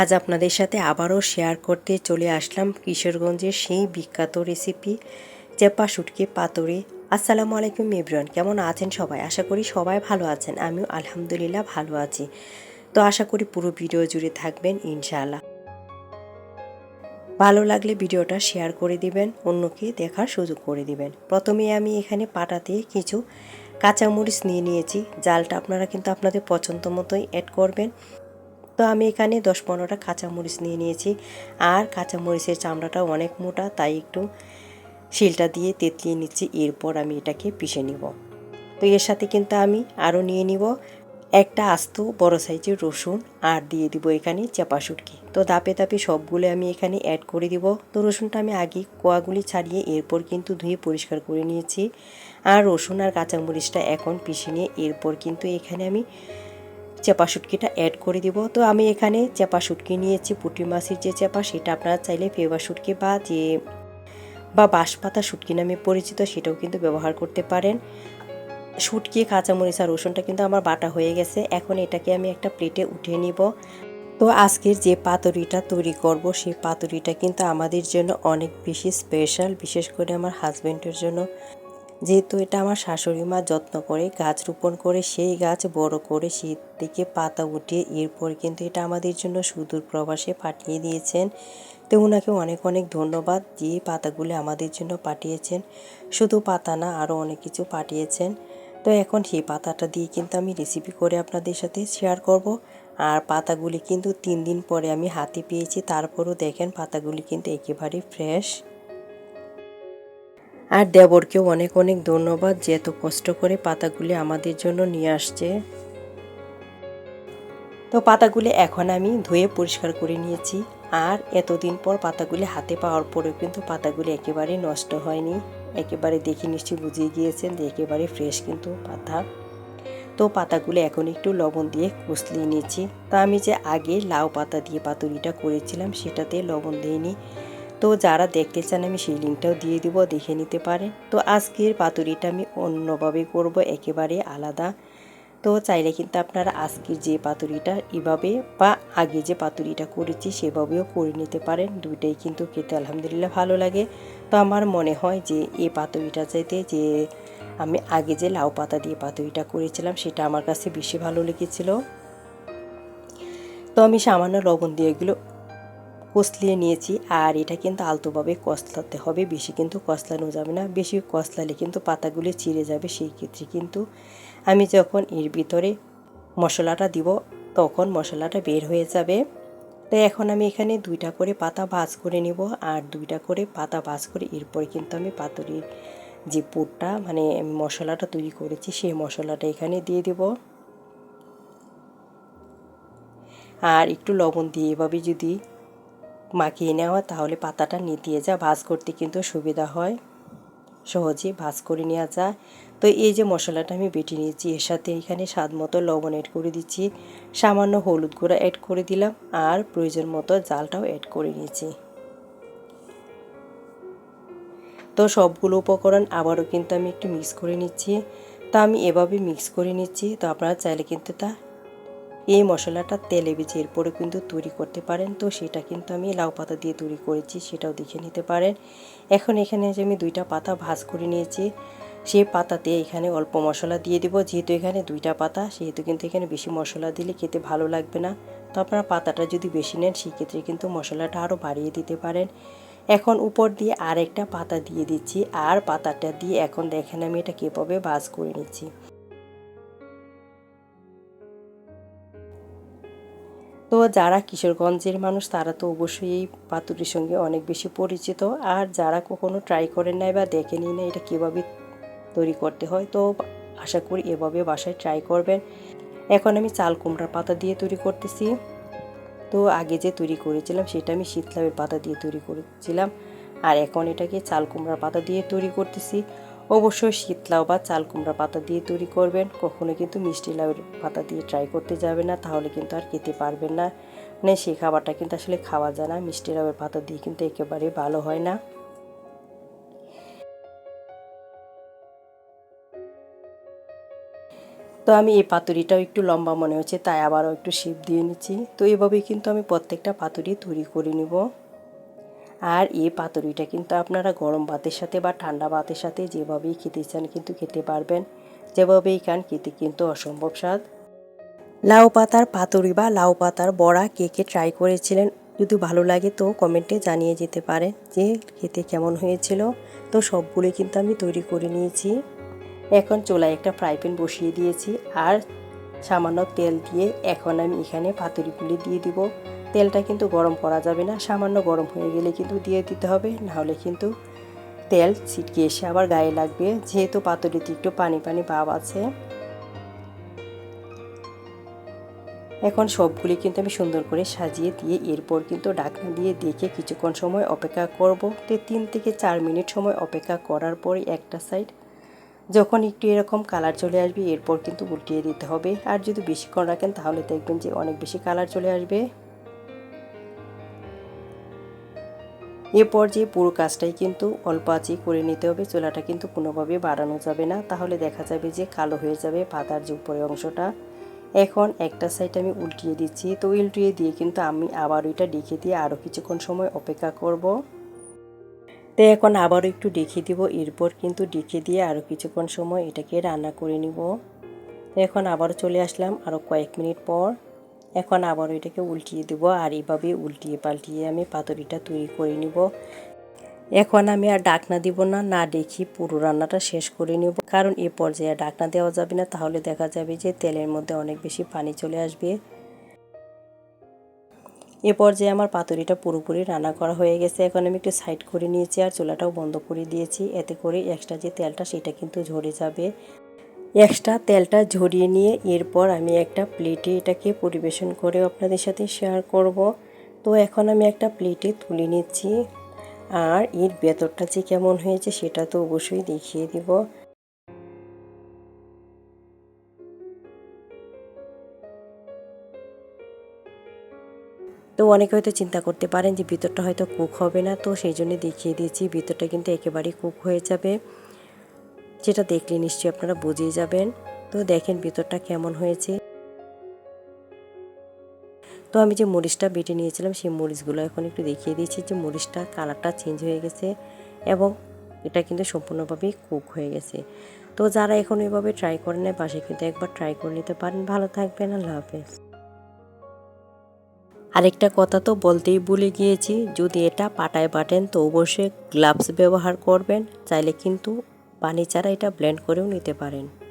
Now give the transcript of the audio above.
আজ আপনাদের সাথে আবারও শেয়ার করতে চলে আসলাম কিশোরগঞ্জের সেই বিখ্যাত রেসিপি চেপা শুটকি পাতুরি। আসসালামু আলাইকুম এভরিওয়ান কেমন আছেন সবাই? আশা করি সবাই ভালো আছেন, আমিও আলহামদুলিল্লাহ ভালো আছি। তো আশা করি পুরো ভিডিও জুড়ে থাকবেন, ইনশাআল্লাহ। ভালো লাগলে ভিডিওটা শেয়ার করে দিবেন, অন্যকে দেখার সুযোগ করে দিবেন। প্রথমে আমি এখানে পাটাতে কিছু কাঁচামরিচ নিয়ে নিয়েছি, জালটা আপনারা কিন্তু আপনাদের পছন্দ মতোই অ্যাড করবেন। তো আমি এখানে দশ পনেরোটা কাঁচামরিচ নিয়ে নিয়েছি। আর কাঁচামরিচের চামড়াটা অনেক মোটা, তাই একটু শিলটা দিয়ে তেতলিয়ে নিচ্ছি। এরপর আমি এটাকে পিষে নিব। তো এর সাথে কিন্তু আমি আরও নিয়ে নিব একটা আস্ত বড় সাইজের রসুন আর দিয়ে দিব এখানে চাপা শুটকি। তো দাপে দাপে সবগুলো আমি এখানে অ্যাড করে দিব। তো রসুনটা আমি আগে কোয়াগুলি ছাড়িয়ে এরপর কিন্তু ধুয়ে পরিষ্কার করে নিয়েছি। আর রসুন আর কাঁচামরিচটা এখন পিষে নিয়ে এরপর কিন্তু এখানে আমি চেপা শুটকিটা অ্যাড করে দিব। তো আমি এখানে চেপা শুটকি নিয়েছি, পুঁটি মাছের যে চেপা সেটা আপনারা চাইলে ফেবা শুটকি বা যে, বা বাঁশপাতা শুটকি নামে পরিচিত সেটাও কিন্তু ব্যবহার করতে পারেন। শুটকি, কাঁচামরিচ আর রসুনটা কিন্তু আমার বাটা হয়ে গেছে। এখন এটাকে আমি একটা প্লেটে উঠিয়ে নিব। তো আজকের যে পাতুরিটা তৈরি করব, সেই পাতুরিটা কিন্তু আমাদের জন্য অনেক বেশি স্পেশাল বিশেষ করে আমার হাজব্যান্ডের জন্য। যেহেতু এটা আমার শাশুড়ি মা যত্ন করে গাছ রোপণ করে, সেই গাছ বড় করে শীত থেকে পাতা উঠিয়ে এরপর কিন্তু এটা আমাদের জন্য সুদূর প্রবাসে পাঠিয়ে দিয়েছেন। তো ওনাকে অনেক অনেক ধন্যবাদ যে পাতাগুলো আমাদের জন্য পাঠিয়েছেন। শুধু পাতা না, আরও অনেক কিছু পাঠিয়েছেন। তো এখন সেই পাতাটা দিয়ে কিন্তু আমি রেসিপি করে আপনাদের সাথে শেয়ার করব। আর পাতাগুলি কিন্তু তিন দিন পরে আমি হাতে পেয়েছি, তারপরও দেখেন পাতাগুলি কিন্তু একেবারে ফ্রেশ আর দেবরকেও অনেক অনেক ধন্যবাদ যে এত কষ্ট করে পাতাগুলি আমাদের জন্য নিয়ে আসছে। তো পাতাগুলি এখন আমি ধুয়ে পরিষ্কার করে নিয়েছি। আর এতদিন পর পাতাগুলি হাতে পাওয়ার পরেও কিন্তু পাতাগুলি একেবারে নষ্ট হয়নি। একেবারে দেখে নিশ্চয়ই বুঝিয়ে গিয়েছেন যে একেবারে ফ্রেশ কিন্তু পাতা। তো পাতাগুলো এখন একটু লবণ দিয়ে কুচলিয়ে নিয়েছি। তা আমি যে আগে লাউ পাতা দিয়ে পাতুরিটা করেছিলাম, সেটাতে লবণ দিইনি। তো যারা দেখতে চান আমি সেই লিঙ্কটাও দিয়ে দিব, দেখে নিতে পারেন। তো আজকের পাতুরিটা আমি অন্যভাবে করব, একেবারে আলাদা। তো চাইলে কিন্তু আপনারা আজকের যে পাতুরিটা এভাবে বা আগে যে পাতুরিটা করেছি সেভাবেও করে নিতে পারেন। দুইটাই কিন্তু খেতে আলহামদুলিল্লাহ ভালো লাগে। তো আমার মনে হয় যে এই পাতুরিটা চাইতে যে আমি আগে যে লাউ পাতা দিয়ে পাতুরিটা করেছিলাম, সেটা আমার কাছে বেশি ভালো লেগেছিল। তো আমি সামান্য লবণ দিয়ে এগুলো কষলিয়ে নিয়েছি, আর এটা কিন্তু আলতোভাবে কষলাতে হবে। বেশি কিন্তু কষলানো যাবে না। বেশি কষলালে কিন্তু পাতাগুলি চিড়ে যাবে। সেই ক্ষেত্রে কিন্তু আমি যখন এর ভিতরে মশলাটা দিব, তখন মশলাটা বের হয়ে যাবে। তো এখন আমি এখানে দুইটা করে পাতা ভাজ করে নিব, আর দুইটা করে পাতা ভাজ করে এরপরে কিন্তু আমি পাতুরির যে পুরটা মানে মশলাটা তৈরি করেছি, সেই মশলাটা এখানে দিয়ে দেব। আর একটু লবণ দিয়ে এভাবে যদি মাখিয়ে নেওয়া, তাহলে পাতাটা দিয়ে যা, ভাজ করতে কিন্তু সুবিধা হয়। সহজে ভাজ করে নেওয়া যায়। তো এই যে মশলাটা আমি বেটে নিয়েছি, এর সাথে এখানে স্বাদ মতো লবণ অ্যাড করে দিচ্ছি। সামান্য হলুদ গুঁড়া অ্যাড করে দিলাম, আর প্রয়োজন মতো জালটাও অ্যাড করে নিয়েছি। তো সবগুলো উপকরণ আবারও কিন্তু আমি একটু মিক্স করে নিচ্ছি। তা আমি এভাবে মিক্স করে নিচ্ছি, তো আপনারা চাইলে কিন্তু তা এই মশলাটা তেলে বেজে এরপরে কিন্তু তৈরি করতে পারেন। তো সেটা কিন্তু আমি লাউ পাতা দিয়ে তৈরি করেছি, সেটাও দেখে নিতে পারেন। এখন এখানে যে আমি দুইটা পাতা ভাজ করে নিয়েছি সেই পাতাতে এখানে অল্প মশলা দিয়ে দেবো। যেহেতু এখানে দুইটা পাতা, সেহেতু কিন্তু এখানে বেশি মশলা দিলে খেতে ভালো লাগবে না। তো আপনারা পাতাটা যদি বেশি নেন, সেক্ষেত্রে কিন্তু মশলাটা আরও বাড়িয়ে দিতে পারেন। এখন উপর দিয়ে আরেকটা পাতা দিয়ে দিচ্ছি। আর পাতাটা দিয়ে এখন দেখেন আমি এটা কীভাবে ভাজ করে নিচ্ছি। তো যারা কিশোরগঞ্জের মানুষ, তারা তো অবশ্যই এই পাতুরির সঙ্গে অনেক বেশি পরিচিত। আর যারা কখনো ট্রাই করেন নাই বা দেখেনি না এটা কীভাবে তৈরি করতে হয়, তো আশা করি এভাবে বাসায় ট্রাই করবেন। এখন আমি চাল কুমড়ার পাতা দিয়ে তৈরি করতেছি। তো আগে যে তৈরি করেছিলাম, সেটা আমি শীতলামের পাতা দিয়ে তৈরি করেছিলাম। আর এখন এটাকে চাল কুমড়ার পাতা দিয়ে তৈরি করতেছি। অবশ্যই শীত লাউ বা চাল কুমড়া পাতা দিয়ে তৈরি করবেন। কখনো কিন্তু মিষ্টি লাউয়ের পাতা দিয়ে ট্রাই করতে যাবে না, তাহলে কিন্তু আর খেতে পারবেন না। মানে সেই খাবারটা কিন্তু আসলে খাওয়া যায় না, মিষ্টি লাউয়ের পাতা দিয়ে কিন্তু একেবারে ভালো হয় না। তো আমি এই পাতুরিটাও একটু লম্বা মনে হচ্ছে, তাই আবারও একটু শেপ দিয়ে নিচ্ছি। তো এভাবেই কিন্তু আমি প্রত্যেকটা পাতুরি তৈরি করে নিব। আর এই পাতুরিটা কিন্তু আপনারা গরম ভাতের সাথে বা ঠান্ডা ভাতের সাথে যেভাবেই খেতে চান কিন্তু খেতে পারবেন। যেভাবেই খান, খেতে কিন্তু অসম্ভব স্বাদ। লাউ পাতার পাতুরি বা লাউ পাতার বড়া কে কে ট্রাই করেছিলেন, যদি ভালো লাগে তো কমেন্টে জানিয়ে যেতে পারেন যে খেতে কেমন হয়েছিল। তো সবগুলোই কিন্তু আমি তৈরি করে নিয়েছি। এখন চোলায় একটা ফ্রাই প্যান বসিয়ে দিয়েছি আর সামান্য তেল দিয়ে এখন আমি এখানে পাতুরিগুলি দিয়ে দিব। তেলটা কিন্তু গরম করা যাবে না, সামান্য গরম হয়ে গেলে কিন্তু দিয়ে দিতে হবে, নাহলে কিন্তু তেল ছিটকে এসে আবার গায়ে লাগবে। যেহেতু পাতুরিতে একটু পানি পানি ভাব আছে। এখন সবগুলি কিন্তু আমি সুন্দর করে সাজিয়ে দিয়ে এরপর কিন্তু ঢাকনা দিয়ে দেখে কিছুক্ষণ সময় অপেক্ষা করব। তো তিন থেকে চার মিনিট সময় অপেক্ষা করার পরে একটা সাইড যখন একটু এরকম কালার চলে আসবে, এরপর কিন্তু উল্টিয়ে দিতে হবে। আর যদি বেশিক্ষণ রাখেন, তাহলে দেখবেন যে অনেক বেশি কালার চলে আসবে। এ পর্যায়ে পুরো কাজটাই কিন্তু অল্প আঁচে করে নিতে হবে, চুলাটা কিন্তু কোনোভাবে বাড়ানো যাবে না। তাহলে দেখা যাবে যে কালো হয়ে যাবে পাতার যে উপরে অংশটা। এখন একটা সাইড আমি উল্টিয়ে দিচ্ছি। তো উল্টিয়ে দিয়ে কিন্তু আমি আবার ওইটা ডেকে দিয়ে আরও কিছুক্ষণ সময় অপেক্ষা করব। তো এখন আবারও একটু ডেকে দিব। এরপর কিন্তু ডেকে দিয়ে আরও কিছুক্ষণ সময় এটাকে রান্না করে নিব। এখন আবারও চলে আসলাম আরও কয়েক মিনিট পর। এখন আবার এটাকে উল্টিয়ে দেব আর এইভাবে উল্টিয়ে পাল্টিয়ে আমি পাতুরিটা তৈরি করে নিব। এখন আমি আর ডাকনা দিব না না দেখি পুরো রান্নাটা শেষ করে নিব। কারণ এ পর্যায়ে ডাকনা দেওয়া যাবে না, তাহলে দেখা যাবে যে তেলের মধ্যে অনেক বেশি পানি চলে আসবে। এ পর্যায়ে আমার পাতুরিটা পুরোপুরি রান্না করা হয়ে গেছে। এখন আমি একটু সাইড করে নিয়েছি আর চুলাটাও বন্ধ করে দিয়েছি। এতে করে এক্সট্রা যে তেলটা, সেটা কিন্তু ঝরে যাবে। এক্সট্রা তেলটা ঝরিয়ে নিয়ে এরপর আমি একটা প্লেটে এটাকে পরিবেশন করে আপনাদের সাথে শেয়ার করব। তো এখন আমি একটা প্লেটে তুলে নিচ্ছি। আর এর ভেতরটা যে কেমন হয়েছে সেটা তো অবশ্যই দেখিয়ে দিব। তো অনেকে হয়তো চিন্তা করতে পারেন যে ভিতরটা হয়তো কুক হবে না, তো সেই জন্য দেখিয়ে দিয়েছি। ভিতরটা কিন্তু একেবারেই কুক হয়ে যাবে। যেটা দেখলে নিশ্চয়ই আপনারা বুঝিয়ে যাবেন। তো দেখেন ভিতরটা কেমন হয়েছে। তো আমি যে মরিচটা বেটে নিয়েছিলাম, সেই মরিচগুলো এখন একটু দেখিয়ে দিয়েছি যে মরিচটা কালারটা চেঞ্জ হয়ে গেছে এবং এটা কিন্তু সম্পূর্ণভাবেই কুক হয়ে গেছে। তো যারা এখন এভাবে ট্রাই করে নেয় বাসে কিন্তু একবার ট্রাই করে নিতে পারেন। ভালো থাকবেন, আল্লাহ হাফেজ। আরেকটা কথা তো বলতেই ভুলে গিয়েছি, যদি এটা পাটায় বাটেন তো অবশ্যই গ্লাভস ব্যবহার করবেন, চাইলে কিন্তু পানি ছাড়া এটা ব্লেন্ড করেও নিতে পারেন।